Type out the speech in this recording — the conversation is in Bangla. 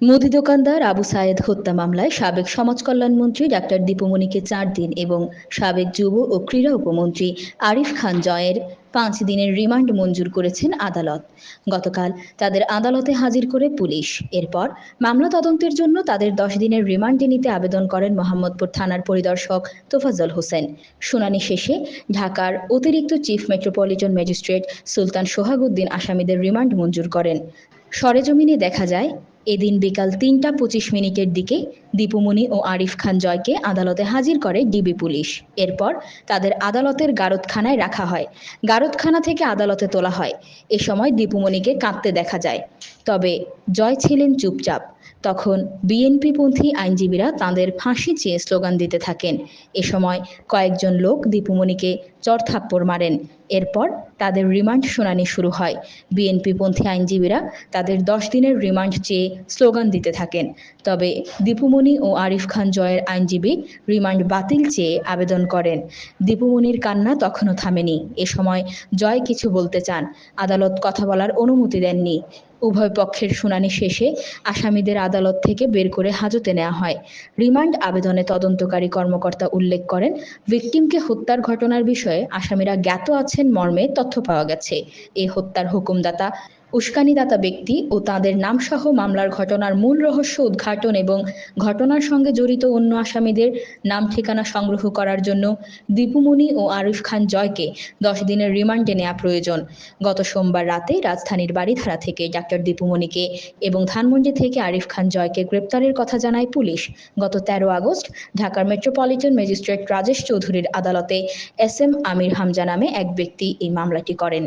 মুদি দোকানদার আবু সায়েদ হত্যা মামলায় সাবেক সমাজ কল্যাণমন্ত্রী ডাক্তার দীপুমণিকে চার দিন এবং সাবেক যুব ও ক্রীড়া উপমন্ত্রী আরিফ খান জয়ের পাঁচ দিনের রিমান্ড মঞ্জুর করেছেন আদালত। গতকাল তাদের আদালতে হাজির করে পুলিশ। এরপর মামলা তদন্তের জন্য তাদের দশ দিনের রিমান্ডে নিতে আবেদন করেন মোহাম্মদপুর থানার পরিদর্শক তোফাজ্জল হোসেন। শুনানি শেষে ঢাকার অতিরিক্ত chief metropolitan magistrate Sultan Sohaguddin আসামিদের রিমান্ড মঞ্জুর করেন। সরেজমিনে দেখা যায় এদিন বিকাল তিনটা পঁচিশ মিনিটের দিকে দীপুমণি ও আরিফ খান জয়কে আদালতে হাজির করে ডিবি পুলিশ। এরপর তাদের আদালতের গারদখানায় রাখা হয়। গারদখানা থেকে আদালতে তোলা হয়। এ সময় দীপুমণিকে কাঁদতে দেখা যায়। তবে জয় ছিলেন চুপচাপ। তখন বিএনপিপন্থী আইনজীবীরা তাঁদের ফাঁসি চেয়ে স্লোগান দিতে থাকেন। এ সময় কয়েকজন লোক দীপুমণিকে চড়থাপ্পড় মারেন। এরপর তাদের রিমান্ড শুনানি শুরু হয়। বিএনপিপন্থী আইনজীবীরা তাদের দশ দিনের রিমান্ড চেয়ে স্লোগান দিতে থাকেন। তবে দীপুমণি ও আরিফ খান জয়ের আইনজীবী রিমান্ড বাতিল চেয়ে আবেদন করেন। দীপুমণির কান্না তখনও থামেনি। এ সময় জয় কিছু বলতে চান। আদালত কথা বলার অনুমতি দেননি। উভয় পক্ষের শুনানি শেষে আসামিদের আদালত থেকে বের করে হাজতে নেওয়া হয়। রিমান্ড আবেদনে তদন্তকারী কর্মকর্তা উল্লেখ করেন, ভিকটিমকে হত্যার ঘটনার বিষয়ে আসামিরা জ্ঞাত আছেন মর্মে তথ্য পাওয়া গেছে। এ হত্যার হুকুমদাতা উস্কানিদাতা ব্যক্তি ও তাদের নামসহ মামলার ঘটনার মূল রহস্য উদ্ঘাটন এবং ঘটনার সঙ্গে জড়িত অন্য আসামিদের নাম ঠিকানা সংগ্রহ করার জন্য দীপুমণি ও আরিফ খান জয়কে দশ দিনের রিমান্ডে নেওয়া প্রয়োজন। গত সোমবার রাতে রাজধানীর বাড়িধারা থেকে ডাক্তার দীপুমণিকে এবং ধানমন্ডি থেকে আরিফ খান জয়কে গ্রেপ্তারের কথা জানায় পুলিশ। গত তেরো আগস্ট ঢাকার মেট্রোপলিটন ম্যাজিস্ট্রেট রাজেশ চৌধুরীর আদালতে এস এম আমির হামজা নামে এক ব্যক্তি এই মামলাটি করেন।